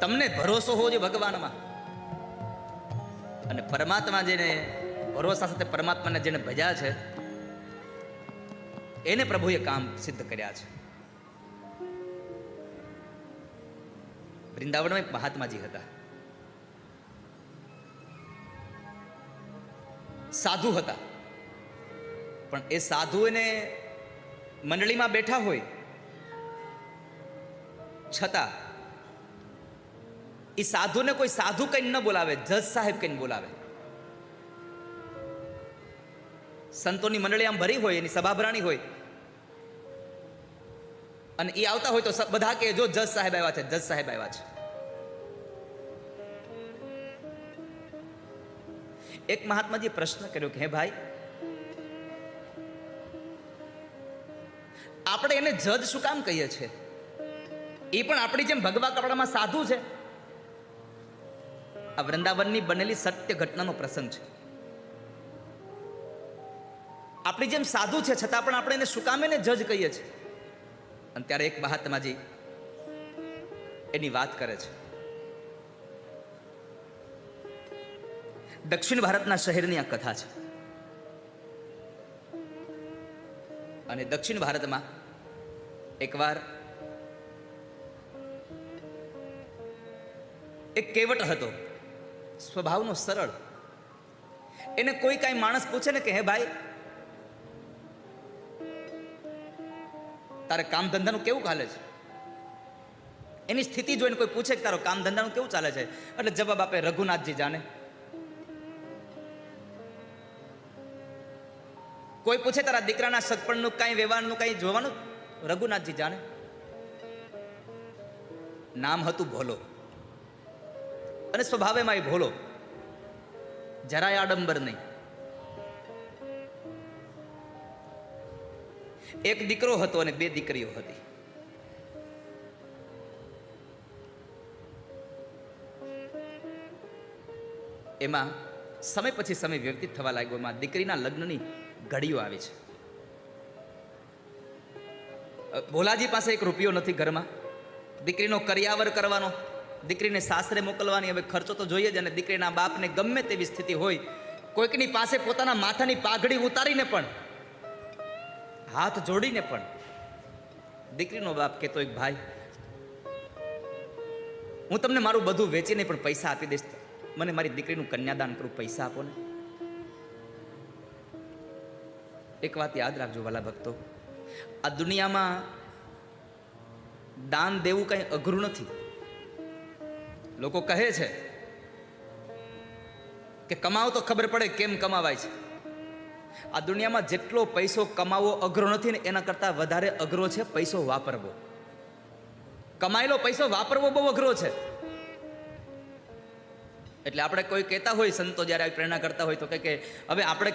તમને ભરોસો હોવો જોઈએ ભગવાનમાં. અને પરમાત્મા જેને ભરોસા સાથે પરમાત્માને જેને ભજ્યા છે, એને પ્રભુએ કામ સિદ્ધ કર્યા છે. વૃંદાવનમાં એક મહાત્માજી હતા. સાધુ હતા. પણ એ સાધુ એને મંડળીમાં બેઠા હોય, છતાં એ સાધુને કોઈ સાધુ કઈ ન બોલાવે, જજ સાહેબ કઈ બોલાવે. સંતોની મંડળી આમ ભરી હોય, એની સભાભરાણી હોય. અને એ આવતા હોય તો બધા કે જો જજ સાહેબ આવ્યા છે, જજ સાહેબ આવ્યા છે. એક મહાત્માજી પ્રશ્ન કર્યો કે, હે ભાઈ, આપણે એને જજ શું કામ કહીએ છીએ? એ પણ આપણી જેમ ભગવા કપડામાં સાધુ છે. આ વૃંદાવનની બનેલી સત્ય ઘટનાનો પ્રસંગ છે. આપણી જેમ સાધુ છે, છતાં પણ આપણે એને શું કામ જજ કહીએ છીએ. અને ત્યારે એક મહાત્માજી એની વાત કરે છે. દક્ષિણ ભારતના શહેરની આ કથા છે. અને દક્ષિણ ભારતમાં એકવાર એક કેવટ હતો. સ્વભાવનો સરળ. એને કોઈ કાંઈ માણસ પૂછે ને કે, હે ભાઈ, તારે કામ ધંધાનું કેવું ચાલે છે? એની સ્થિતિ જોઈને કોઈ પૂછે કે, તારો કામ ધંધાનું કેવું ચાલે છે? એટલે જવાબ આપે, રઘુનાથજી જાણે. કોઈ પૂછે, તારા દીકરાના સગપણનું કાંઈ વ્યવહારનું કાંઈ જોવાનું? રઘુનાથજી જાણે. નામ હતું ભોલો. અને સ્વભાવેમાં એ ભોલો. જરાય આડંબર નહીં. એક દીકરો હતો અને બે દીકરીઓ હતી. એમાં સમય પછી સમય વ્યતીત થવા લાગ્યો. એમાં દીકરીના લગ્નની ઘડીઓ આવી છે. ભોલાજી પાસે એક રૂપિયો નથી ઘરમાં. દીકરીનો કરિયાવર કરવાનો. દીકરીને સાસરે મોકલવાની હવે ખર્ચો તો જોઈએ જ અને દીકરીના બાપને ગમે તેવી સ્થિતિ હોય, કોઈકની પાસે પોતાના માથાની પાઘડી ઉતારીને પણ, હાથ જોડીને પણ દીકરીનો બાપ કહેતો એક ભાઈ, હું તમને મારું બધું વેચીને પણ પૈસા આપી દઈશ. મને મારી દીકરીનું કન્યાદાન કરું, પૈસા આપો ને. એક વાત યાદ રાખજો વાલા ભક્તો, આ દુનિયામાં દાન દેવું કંઈ અઘરું નથી. લોકો કહે છે કે કમાવો તો ખબર પડે કેમ કમાવાય છે. આ દુનિયામાં જેટલો પૈસો કમાવો અઘરો નથી ને એના કરતાં વધારે અઘરો છે પૈસો વાપરવો. કમાયેલો પૈસો વાપરવો બહુ અઘરો છે. એટલે આપણે કોઈ કહેતા હોય સંતો જ્યારે આવી પ્રેરણા કરતા હોય તો કે હવે આપણે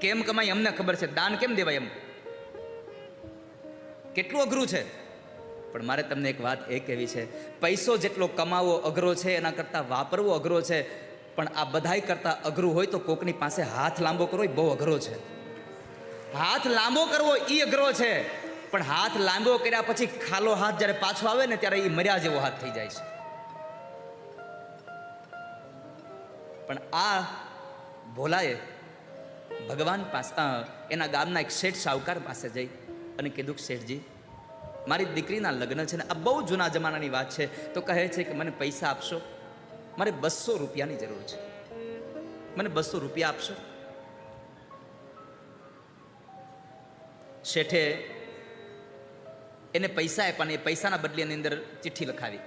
કેમ કમાય અમને ખબર છે, દાન કેમ દેવાય એમ? કેટલું અઘરું છે? પણ મારે તમને એક વાત એ કહેવી છે, પૈસો જેટલો કમાવો અઘરો છે, એના કરતાં વાપરવો અઘરો છે, પણ આ બધાય કરતાં અઘરું હોય તો કોકની પાસે હાથ લાંબો કરવો એ બહુ અઘરો છે. હાથ લાંબો કરવો એ અઘરો છે, પણ હાથ લાંબો કર્યા પછી ખાલો હાથ જ્યારે પાછો આવે ને ત્યારે એ મર્યા જેવો હાથ થઈ જાય છે. પણ આ ભોલાએ ભગવાન પાસે એના ગામના એક શેઠ સાવકાર પાસે જઈ અને કીધું કે શેઠજી મારી દીકરીના લગ્ન છે ને આ બહુ જૂના જમાનાની વાત છે. તો કહે છે કે મને પૈસા આપશો? મારે બસો રૂપિયાની જરૂર છે. મને બસો રૂપિયા આપશો? શેઠે એને પૈસા આપ્યા ને એ પૈસાના બદલે એની અંદર ચિઠ્ઠી લખાવી.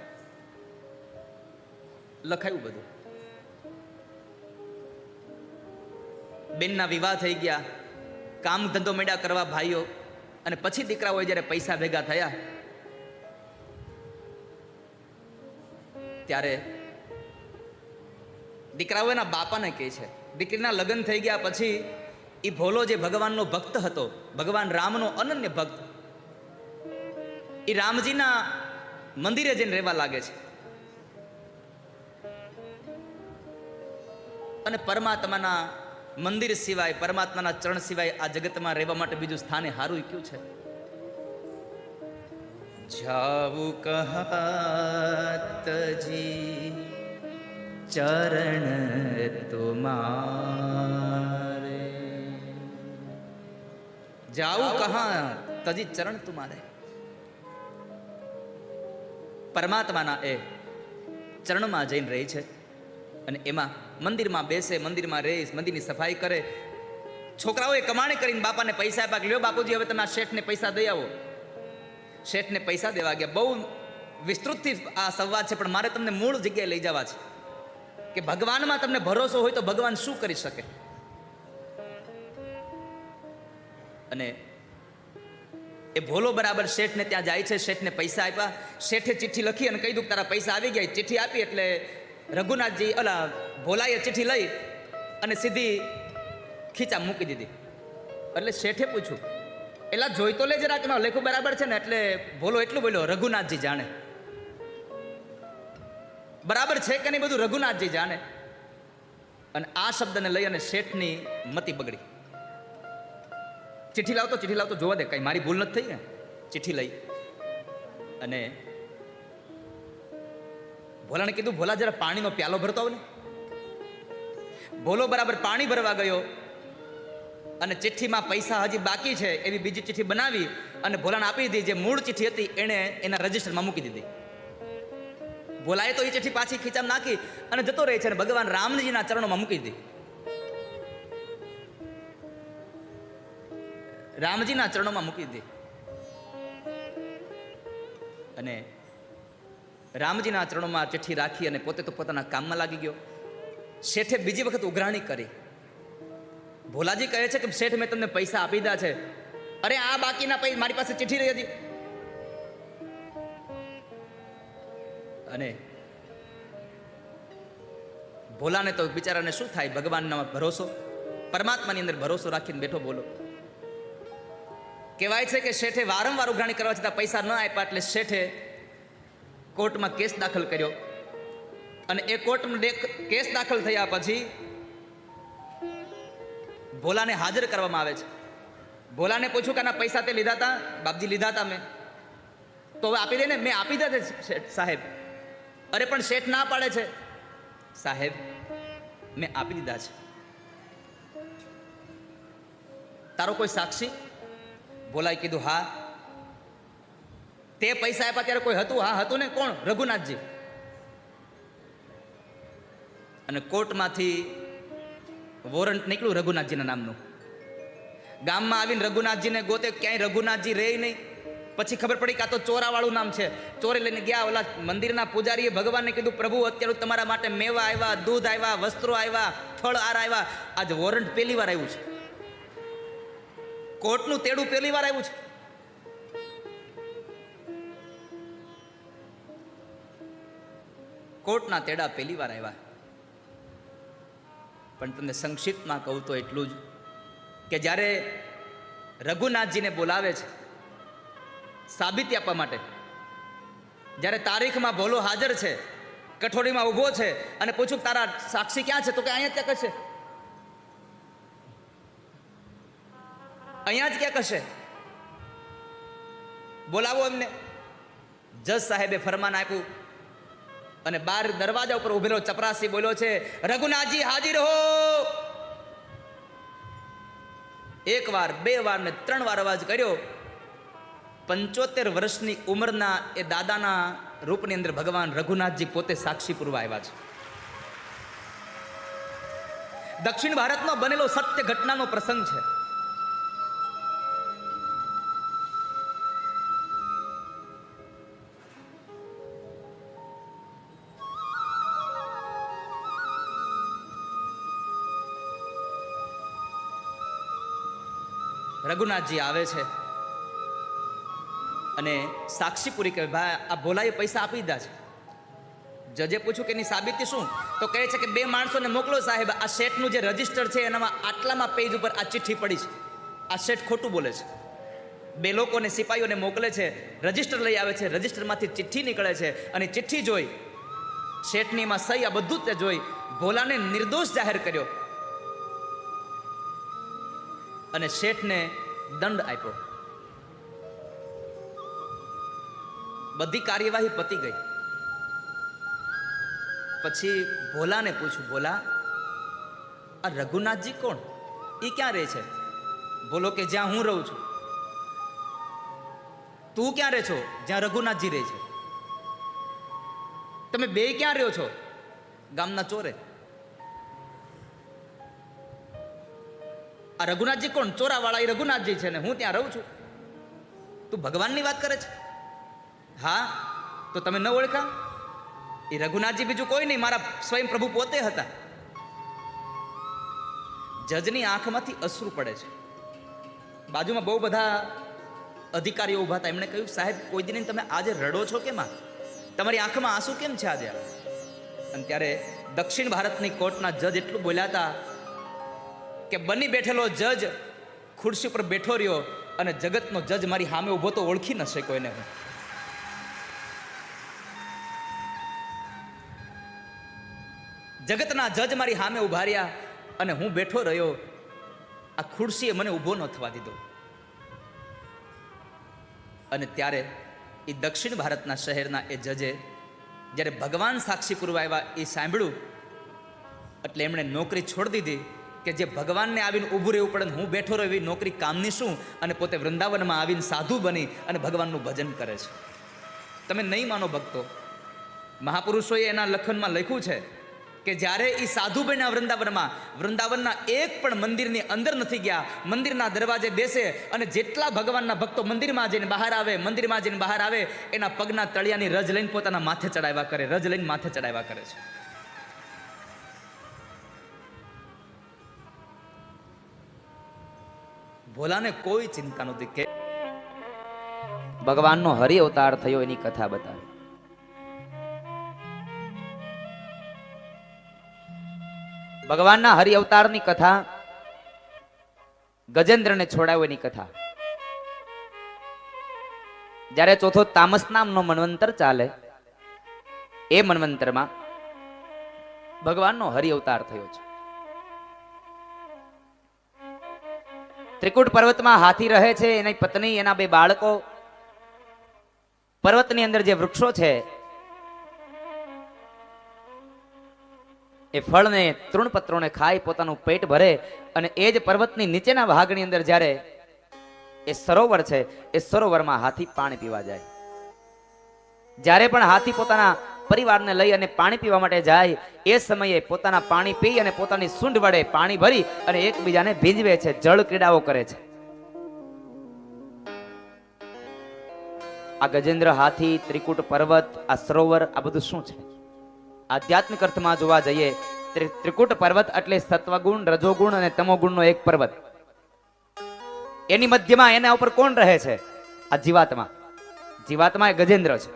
લખાયું બધું. બેનના વિવાહ થઈ ગયા. કામ ધંધો મેળા કરવા ભાઈઓ અને પછી દીકરાઓએ જ્યારે પૈસા ભેગા થયા, ત્યારે દીકરાઓ એના બાપાને કહે છે, દીકરીના લગ્ન થઈ ગયા પછી એ ભોલો જે ભગવાનનો ભક્ત હતો, ભગવાન રામનો અનન્ય ભક્ત એ રામજીના મંદિરે જઈને રહેવા લાગે છે. અને પરમાત્માના મંદિર સિવાય, પરમાત્માના ચરણ સિવાય આ જગતમાં રહેવા માટે બીજું સ્થાને હારું ક્યું છે? જાવું કહતજી, ચરણ તુમારે. જાવું કહા તજી ચરણ તુમારે. પરમાત્માના એ ચરણમાં જઈને રહી છે. અને એમાં મંદિરમાં બેસે, મંદિરમાં રહે, મંદિરની સફાઈ કરે. છોકરાઓએ કમાણી કરીને બાપાને પૈસા આપ્યા લ્યો બાપુજી, હવે તમે આ શેઠને પૈસા દઈ આવો. શેઠને પૈસા દેવા ગયા. બહુ વિસ્તૃતથી આ સંવાદ છે, પણ મારે તમને મૂળ જગ્યાએ લઈ જવા છે કે ભગવાનમાં તમને ભરોસો હોય તો ભગવાન શું કરી શકે? અને એ ભોલો બરાબર શેઠને ત્યાં જાય છે, શેઠને પૈસા આપ્યા. શેઠે ચિઠ્ઠી લખી અને કહી દઉં તારા પૈસા આવી ગયા. ચિઠ્ઠી આપી એટલે રઘુનાથજી ઓલા ભોલાએ ચિઠ્ઠી લઈ અને સીધી ખીચા મૂકી દીધી. એટલે શેઠે પૂછ્યું, એલા જોઈ તો લે જરાક, એમાં લેખું બરાબર છે ને, એટલે ભોલો એટલું બોલ્યો, રઘુનાથજી જાણે. બરાબર છે કે નહીં બધું? રઘુનાથજી જાણે. અને આ શબ્દને લઈ અને શેઠની મતિ બગડી. ચિઠ્ઠી લાવતો ચિઠ્ઠી લાવતો જોવા દે, કઈ મારી ભૂલ નથી થઈ ને? ચિઠ્ઠી લઈ અને ભોલાને કીધું, ભોલા, જરા પાણીનો પ્યાલો ભરતો આવ ને. ભોલો બરાબર પાણી ભરવા ગયો અને ચિઠ્ઠીમાં પૈસા હજી બાકી છે, એવી બીજી ચિઠ્ઠી બનાવી અને ભોલાને આપી દીધી. જે મૂળ ચિઠ્ઠી હતી એણે એના રજિસ્ટરમાં મૂકી દીધી. ભોલાએ તો એ ચિઠ્ઠી પાછી ખીચામાં નાખી અને જતો રહે છે અને ભગવાન રામજીના ચરણોમાં મૂકી દીધી રામજીના ચરણોમાં મૂકી દીધી અને રામજીના ચરણોમાં ચિઠ્ઠી રાખી અને પોતે તો પોતાના કામમાં લાગી ગયો. શેઠે બીજી વખત ઉઘરાણી કરી. ભોલાજી કહે છે કે શેઠ મેં તમને પૈસા આપી દીધા છે. અરે આ બાકીના પૈસા મારી પાસે ચિઠ્ઠી રહી હતી. અને ભોલાને તો બિચારાને શું થાય? ભગવાનના ભરોસો, પરમાત્માની અંદર ભરોસો રાખીને બેઠો બોલો. કહેવાય છે કે શેઠે વારંવાર ઉઘરાણી કરવા છતાં પૈસા ન આપ્યા એટલે શેઠે કોર્ટમાં કેસ દાખલ કર્યો. અને એ કોર્ટમાં કેસ દાખલ થયા પછી ભોલાને હાજર કરવામાં આવે છે. ભોલાને પૂછ્યું કે આના પૈસા તે લીધા હતા બાપજી, લીધા હતા મેં. તો હવે આપી દે મેં આપી દીધા છે સાહેબ. અરે, પણ શેઠ ના પાડે છે. સાહેબ, મેં આપી દીધા છે. તારો કોઈ સાક્ષી? ભોલાએ કીધું, હા તે પૈસા આપ્યા ત્યારે કોઈ હતું? હા, હતું ને? કોણ? રઘુનાથજી. અને કોર્ટમાંથી વોરંટ નીકળ્યું રઘુનાથજીના નામનું. ગામમાં આવીને રઘુનાથજીને ગોતે, ક્યાંય રઘુનાથજી રહે નહીં. પછી ખબર પડી કે તો ચોરાવાળું નામ છે. ચોરે લઈને ગયા ઓલા મંદિરના પૂજારીએ ભગવાનને કીધું, પ્રભુ, અત્યારે તમારા માટે મેવા આવ્યા દૂધ આવ્યા વસ્ત્રો આવ્યા ફળ આર આવ્યા આજ વોરંટ પહેલી વાર આવ્યું છે. કોર્ટનું તેડું પહેલી વાર આવ્યું છે. કોર્ટના તેડા પહેલી વાર આવ્યા. પણ તમને સંક્ષિપ્તમાં કહું તો એટલું જ કે જ્યારે રઘુનાથજીને બોલાવે છે, સાબિતી આપવા માટે, જ્યારે તારીખમાં ભોલો હાજર છે, કઠોળીમાં ઊભો છે અને પૂછું તારા સાક્ષી ક્યાં છે, તો કે અહીંયા ક્યાંક છે અહીંયા જ ક્યાંક હશે બોલાવો એમને. જજ સાહેબે ફરમાન આપ્યું અને બાર દરવાજા ઉપર ઉભેલો ચપરાસી બોલ્યો છે, રઘુનાથજી હાજર હો. એક વાર બે વાર ને ત્રણ વાર અવાજ કર્યો. પંચોતેર વર્ષની ઉંમરના એ દાદાના રૂપની અંદર ભગવાન રઘુનાથજી પોતે સાક્ષી પૂરવા આવ્યા છે. દક્ષિણ ભારતમાં બનેલો સત્ય ઘટનાનો પ્રસંગ છે. રઘુનાથજી આવે છે. અને સાક્ષી પૂરી ભાઈ, આ ભોલાએ પૈસા આપી દીધા છે. જજે પૂછ્યું કે એની સાબિતી શું? તો કહે છે કે બે માણસોને મોકલો સાહેબ, આ શેઠનું જે રજિસ્ટર છે એનામાં આટલામાં પેજ ઉપર આ ચિઠ્ઠી પડી છે. આ શેઠ ખોટું બોલે છે. બે લોકોને સિપાહીઓને મોકલે છે, રજિસ્ટર લઈ આવે છે, રજિસ્ટરમાંથી ચિઠ્ઠી નીકળે છે. અને ચિઠ્ઠી જોઈ, શેઠની એમાં સહી આ બધું જ તે જોઈ, ભોલાને નિર્દોષ જાહેર કર્યો. અને શેઠને દંડ આપ્યો. બધી કાર્યવાહી પતી ગઈ. પછી ભોલાને પૂછ્યું, ભોલા, આ રઘુનાથજી કોણ? એ ક્યાં રહે છે? બોલો કે જ્યાં હું રહું છું. તું ક્યાં રહે છો? જ્યાં રઘુનાથજી રહે છે. તમે બે ક્યાં રહ્યો છો? ગામના ચોરે. આ રઘુનાથજી કોણ? ચોરાવાળા એ રઘુનાથજી છે ને હું ત્યાં રહું છું. તું ભગવાનની વાત કરે છે? હા, તો તમે ન ઓળખા? એ રઘુનાથજી બીજું કોઈ નહીં, મારા સ્વયં પ્રભુ પોતે હતા. જજની આંખમાંથી અશ્રુ પડે છે. બાજુમાં બહુ બધા અધિકારીઓ ઊભા હતા. એમણે કહ્યું, સાહેબ, કોઈ દિન તમે આજે રડો છો કેમ? તમારી આંખમાં આંસુ કેમ છે આજે અને ત્યારે દક્ષિણ ભારતની કોર્ટના જજ એટલું બોલ્યા હતા કે બની બેઠેલો જજ ખુરશી પર બેઠો રહ્યો અને જગતનો જજ મારી સામે ઊભો તો ઓળખી ન શક્યો એને હું. જગતના જજ મારી સામે ઊભા રહ્યા અને હું બેઠો રહ્યો, આ ખુરશીએ મને ઊભો ન થવા દીધો. અને ત્યારે એ દક્ષિણ ભારતના શહેરના એ જજે જ્યારે ભગવાન સાક્ષી પૂર્વ આવ્યા એ સાંભળ્યું, એટલે એમણે નોકરી છોડી દીધી કે જે ભગવાનને આવીને ઊભું રહેવું પડે હું બેઠો રહ્યો એવી નોકરી કામની શું? અને પોતે વૃંદાવનમાં આવીને સાધુ બની અને ભગવાનનું ભજન કરે છે. તમે નહીં માનો ભક્તો. મહાપુરુષોએ એના લખનમાં લખ્યું છે કે જ્યારે એ સાધુ બન્યા વૃંદાવનમાં, વૃંદાવનના એક પણ મંદિરની અંદર નથી ગયા. મંદિરના દરવાજે બેસે અને જેટલા ભગવાનના ભક્તો મંદિરમાં જઈને બહાર આવે, મંદિરમાં જઈને બહાર આવે, એના પગના તળિયાની રજ લઈને પોતાના માથે ચડાવ્યા કરે, રજ લઈને માથે ચડાવ્યા કરે છે. ભોલાને કોઈ ચિંતા નહોતી કે ભગવાનનો હરિ અવતાર થયો એની કથા બતાવી. ભગવાનના હરિ અવતારની કથા ગજેન્દ્રને છોડાવ્યો એની કથા. જ્યારે ચોથો તામસ નામનો મનવંતર ચાલે, એ મનવંતરમાં ભગવાનનો હરિ અવતાર થયો છે. ત્રિકુટ પર્વતમાં હાથી રહે છે, એની પત્ની, એના બે બાળકો. પર્વતની અંદર જે વૃક્ષો છે, એ ફળને, તૃણપત્રોને ખાઈ પોતાનું પેટ ભરે અને એ જ પર્વતની નીચેના ભાગની અંદર જ્યારે એ સરોવર છે, એ સરોવરમાં હાથી પાણી પીવા જાય. જ્યારે પણ હાથી પોતાના પરિવારને લઈ અને પાણી પીવા માટે જાય, એ સમયે પોતાના પાણી પી અને પોતાની સૂંઢ વડે પાણી ભરી અને એકબીજાને ભીંજવે છે, જળ ક્રીડાઓ કરે છે. આ ગજેન્દ્ર હાથી, ત્રિકુટ પર્વત, આ સરોવર, આ બધું શું છે? આધ્યાત્મિક અર્થમાં જોવા જઈએ ત્રિકૂટ પર્વત એટલે સત્વગુણ, રજોગુણ અને તમોગુણનો એક પર્વત. એની મધ્યમાં એના ઉપર કોણ રહે છે? આ જીવાત્મા. જીવાત્મા એ ગજેન્દ્ર છે.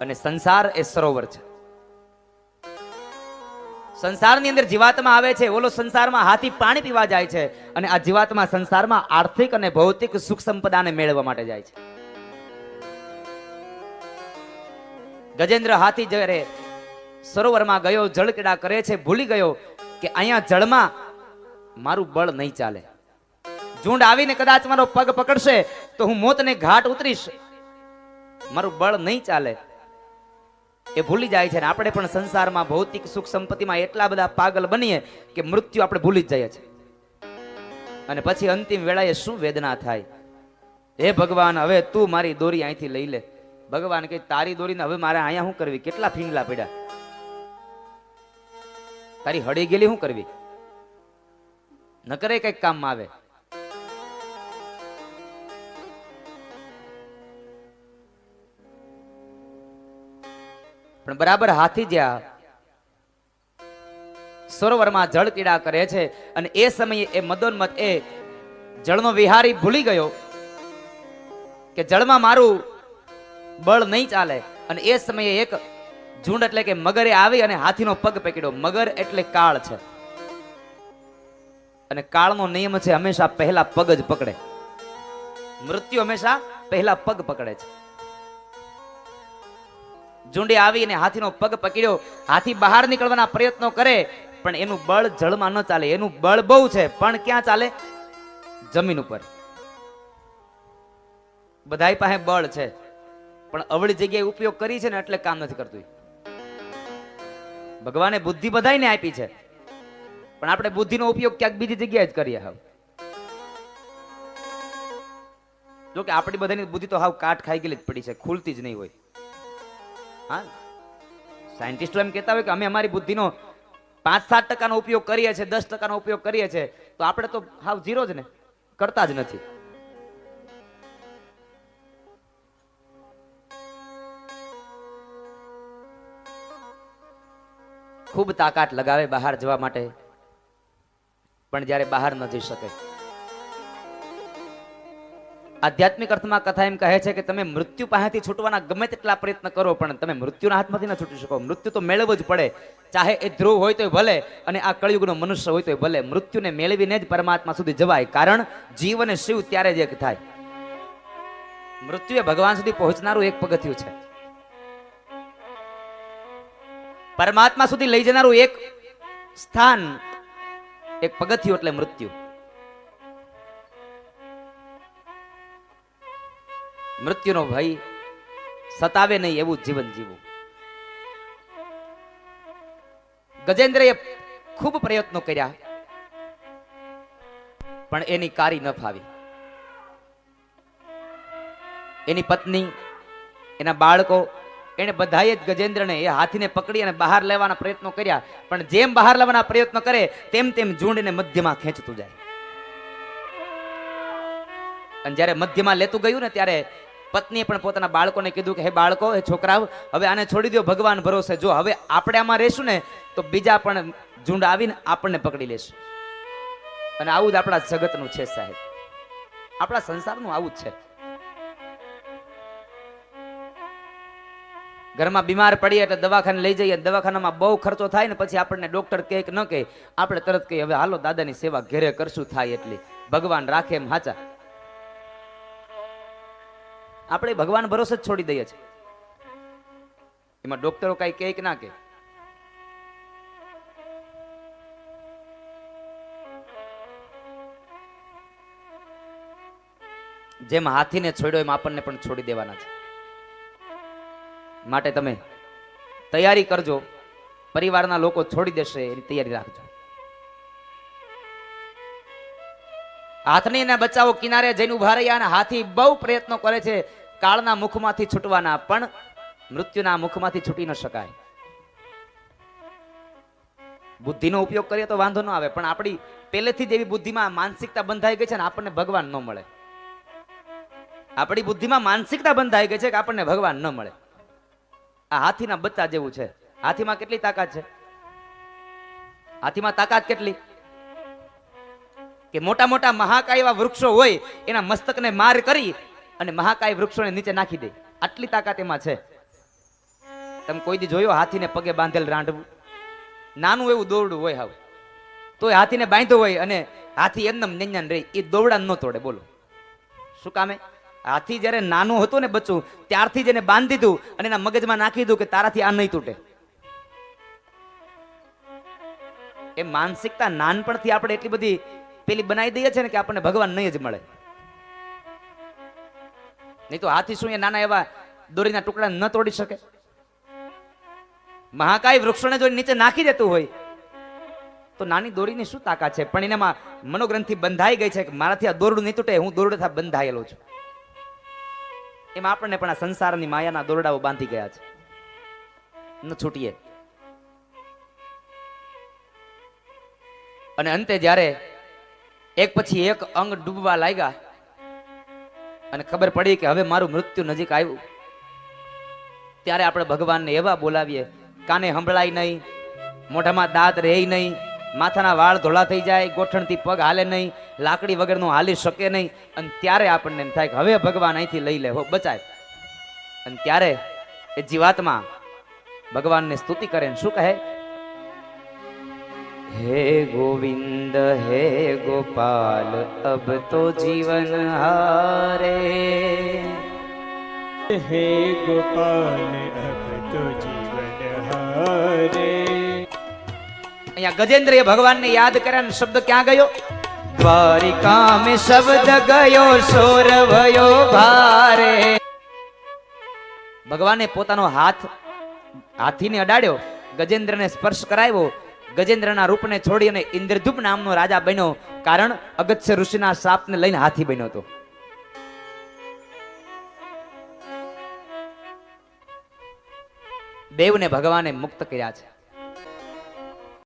અને સંસાર એ સરોવર છે. સંસારની અંદર જીવાત્મા આવે છે, ઓલો સંસારમાં હાથી પાણી પીવા જાય છે અને આ જીવાત્મા સંસારમાં આર્થિક અને ભૌતિક સુખ સંપદાને મેળવવા માટે જાય છે. ગજેન્દ્ર હાથી જ્યારે સરોવરમાં ગયો જળક્રીડા કરે છે, ભૂલી ગયો કે અહીંયા જળમાં મારું બળ નહીં ચાલે. ઝુંડ આવીને કદાચ મારો પગ પકડશે તો હું મોતને ઘાટ ઉતરીશ. મારું બળ નહીં ચાલે. એ ભૂલી જાય છે ને આપણે પણ સંસારમાં ભૌતિક સુખ સંપત્તિમાં એટલા બધા પાગલ બનીએ કે મૃત્યુ આપણે ભૂલી જ જઈએ છીએ. અને પછી અંતિમ વેળાએ શું વેદના થાય? હે ભગવાન, હવે તું મારી દોરી અહીંથી લઈ લે. ભગવાન કે તારી દોરીને હવે મારે અહીંયા શું કરવી? કેટલા ફીંગલા પડ્યા? તારી હળી ગયેલી શું કરવી? ન કરે કંઈક કામમાં આવે. પણ બરાબર હાથી જ્યાં સરોવરમાં જળ ક્રીડા કરે છે અને એ સમયે એ મદોન્મત એ જળનો વિહારી ભૂલી ગયો કે જળમાં મારું બળ નહીં ચાલે. અને એ સમયે એક ઝુંડ એટલે કે મગરે આવી અને હાથીનો પગ પકડ્યો. મગર એટલે કાળ છે. અને કાળનો નિયમ છે, હંમેશા પહેલા પગ જ પકડે. મૃત્યુ હંમેશા પહેલા પગ પકડે છે. ઝુંડે આવી અને હાથીનો પગ પકડ્યો. હાથી બહાર નીકળવાના પ્રયત્નો કરે, પણ એનું બળ જળમાં ન ચાલે. એનું બળ બહુ છે, પણ ક્યાં ચાલે? જમીન ઉપર. બધાય પાસે બળ છે, પણ અવળી જગ્યાએ ઉપયોગ કરી છે ને એટલે કામ નથી કરતું ભગવાને બુદ્ધિ બધાને આપી છે, પણ આપણે બુદ્ધિનો ઉપયોગ ક્યાંક બીજી જગ્યાએ જ કરીએ હવે. જો કે આપણી બધાની બુદ્ધિ તો હાવ કાટ ખાઈ ગયેલી જ પડી છે, ખુલતી જ નહીં હોય. સાયન્ટિસ્ટો એમ કહેતા હોય કે અમે અમારી બુદ્ધિનો પાંચ સાત ટકાનો ઉપયોગ કરીએ છીએ, દસ ટકાનો ઉપયોગ કરીએ છીએ, તો આપણે તો હાવ ઝીરો જ ને, કરતા જ નથી. ખૂબ તાકાત લગાવે બહાર જવા માટે, પણ જ્યારે બહાર ન જઈ શકે. આધ્યાત્મિક અર્થમાં કથા એમ કહે છે કે તમે મૃત્યુ પાસેથી છૂટવાના ગમે તેટલા પ્રયત્ન કરો, પણ તમે મૃત્યુના હાથમાંથી ન છૂટી શકો. મૃત્યુ તો મેળવવું જ પડે. ચાહે એ ધ્રુવ હોય તોય ભલે, અને આ કળિયુગનો મનુષ્ય હોય તોય ભલે. મૃત્યુને મેળવીને જ પરમાત્મા સુધી જવાય. કારણ જીવ અને શિવ ત્યારે જ એક થાય. મૃત્યુ એ ભગવાન સુધી પહોંચનારું એક પગથિયું છે. પરમાત્મા સુધી લઈ જનારું એક સ્થાન, એક પગથિયું એટલે મૃત્યુ. મૃત્યુનો ભય સતાવે નહીં એવું જીવન જીવવું ગજેન્દ્રએ ખૂબ પ્રયત્નો કર્યા, પણ એની કારી ન ફાવી. એની પત્ની, એના બાળકો એને બધાએ જ ગજેન્દ્રને એ હાથીને પકડી અને બહાર લેવાના પ્રયત્નો કર્યા, પણ જેમ બહાર લેવાના પ્રયત્નો કરે, તેમ તેમ ઝૂંડને મધ્યમાં ખેંચતું જાય. અને જ્યારે મધ્યમાં લેતું ગયું ને, ત્યારે પત્નીએ પણ પોતાના બાળકોને કીધું કે, હે બાળકો, હે છોકરાઓ, હવે આને છોડી દો ભગવાન ભરોસે. જો હવે આપણે આમાં રહેશું ને, તો બીજા પણ ઝુંડ આવીને આપણને પકડી લેશે. અને આવું જ આપણા જગતનું છે સાહેબ. આપણા સંસારનું આવું જ છે. ઘરમાં બીમાર પડીએ એટલે દવાખાને લઈ જઈએ, દવાખાનામાં બહુ ખર્ચો થાય ને, પછી આપણને ડોક્ટર કહે કે ન કહે. આપણે તરત કહીએ હવે હાલો દાદાની સેવા ઘરે કરશું, થાય એટલી. ભગવાન રાખે એમ હાચા. આપણે ભગવાન ભરોસે જ છોડી દઈએ છીએ. એમાં ડોક્ટરો કઈ કહે કે ના કે જેમ હાથીને છોડ્યો, એમ આપણને પણ છોડી દેવાના છે. માટે તમે તૈયારી કરજો. પરિવારના લોકો છોડી દેશે, એની તૈયારી રાખજો. હાથની ને બચાવો કિનારે જઈને ઊભા રહ્યા અને હાથી બહુ પ્રયત્નો કરે છે. કાળના મુખમાંથી છૂટવાના, પણ મૃત્યુના મુખમાંથી છૂટી ન શકાય. બુદ્ધિનો ઉપયોગ કરીએ તો વાંધો ન આવે, પણ આપણી પહેલેથી જ એવી બુદ્ધિમાં માનસિકતા બંધાઈ ગઈ છે ને આપણને ભગવાન ન મળે. આપણી બુદ્ધિમાં માનસિકતા બંધાઈ ગઈ છે કે આપણને ભગવાન ન મળે. આ હાથીના બચ્ચા જેવું છે. હાથીમાં કેટલી તાકાત છે? હાથીમાં તાકાત કેટલી? કે મોટા મોટા મહાકાય એવા વૃક્ષો હોય, એના મસ્તકને માર કરી અને મહાકાય વૃક્ષોને નીચે નાખી દે. આટલી તાકાત એમાં છે. તમે કોઈ દી જોયો હાથીને પગે બાંધેલ રાંડવું નાનું એવું દોરડું હોય હાવ. તોય હાથીને બાંધ્યો હોય અને હાથી એમનેમ નેન્યાન રહી. એ દોરડા ન તોડે, બોલો. શું કામે? હાથી જ્યારે નાનું હતું ને બચ્ચું, ત્યારથી જ એને બાંધી દીધું અને એના મગજમાં નાખી દીધું કે તારાથી આ નહીં તૂટે. એ માનસિકતા નાનપણથી આપણે એટલી બધી પેલી બનાવી દઈએ છે ને કે આપણને ભગવાન નહીં જ મળે. નહીં તો હાથી શું એ નાના એવા દોરીના ટુકડા ન તોડી શકે? મહાકાય વૃક્ષોને જો નીચે નાખી દેતું હોય, તો નાની દોરીની શું તાકાત છે? પણ એનામાં મનોગ્રંથિ બંધાઈ ગઈ છે કે મારાથી આ દોરડું નહીં તૂટે, હું દોરડા બંધાયેલો છું. એમાં આપણને પણ આ સંસારની માયાના દોરડાઓ બાંધી ગયા છે. ન છૂટીએ. અને અંતે જ્યારે એક પછી એક અંગ ડૂબવા લાગ્યા. અને ખબર પડી કે હવે મારું મૃત્યુ નજીક આવ્યું. ત્યારે આપણે ભગવાનને એવા બોલાવીએ, કાને સંભળાય નહીં, મોઢામાં દાંત રહે નહીં, માથાના વાળ ધોળા થઈ જાય, ગોઠણથી પગ હાલે નહીં, લાકડી વગરનું હાલી શકે નહીં. અને ત્યારે આપણને એમ થાય કે હવે ભગવાન અહીંથી લઈ લે, હો, બચાય. અને ત્યારે એ જીવાતમાં ભગવાનને સ્તુતિ કરે ને શું કહે? હે ગોવિંદ હે ગોપાલ અબ તો જીવન હારે. હે ગોપાલ અબ તો જીવન હારે. અહીંયા ગજેન્દ્ર એ ભગવાનને યાદ કર્યા શબ્દ ક્યાં ગયો? દ્વારિકા મે શબ્દ ગયો સોર ભયો ભારે. ભગવાને પોતાનો હાથ હાથીને અડાડ્યો. ગજેન્દ્રને સ્પર્શ કરાવ્યો. ગજેન્દ્રના રૂપને છોડી અને ઇન્દ્રધૂપ નામનો રાજા બન્યો કારણ અગત્ય ઋષિના શાપને લઈને હાથી બન્યો હતો. દેવને ભગવાને મુક્ત કર્યા છે.